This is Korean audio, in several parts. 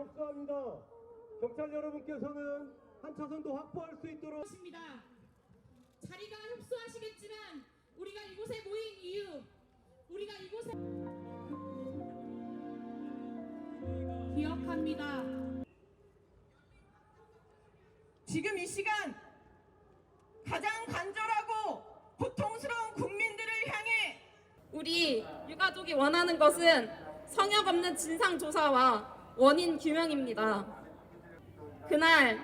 협소합니다. 경찰 여러분께서는 한 차선도 확보할 수 있도록 것입니다. 자리가 협소하시겠지만 우리가 이곳에 모인 이유, 우리가 이곳에 기억합니다. 지금 이 시간 가장 간절하고 고통스러운 국민들을 향해 우리 유가족이 원하는 것은 성역 없는 진상조사와 원인 규명입니다. 그날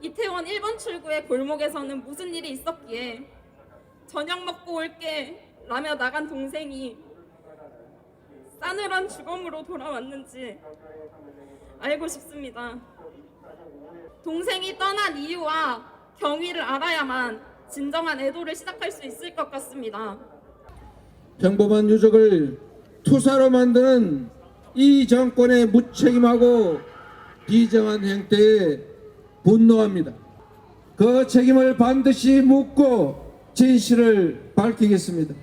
이태원 1번 출구의 골목에서는 무슨 일이 있었기에 저녁 먹고 올게 라며 나간 동생이 싸늘한 죽음으로 돌아왔는지 알고 싶습니다. 동생이 떠난 이유와 경위를 알아야만 진정한 애도를 시작할 수 있을 것 같습니다. 평범한 유족을 투사로 만드는 이 정권의 무책임하고 비정한 행태에 분노합니다. 그 책임을 반드시 묻고 진실을 밝히겠습니다.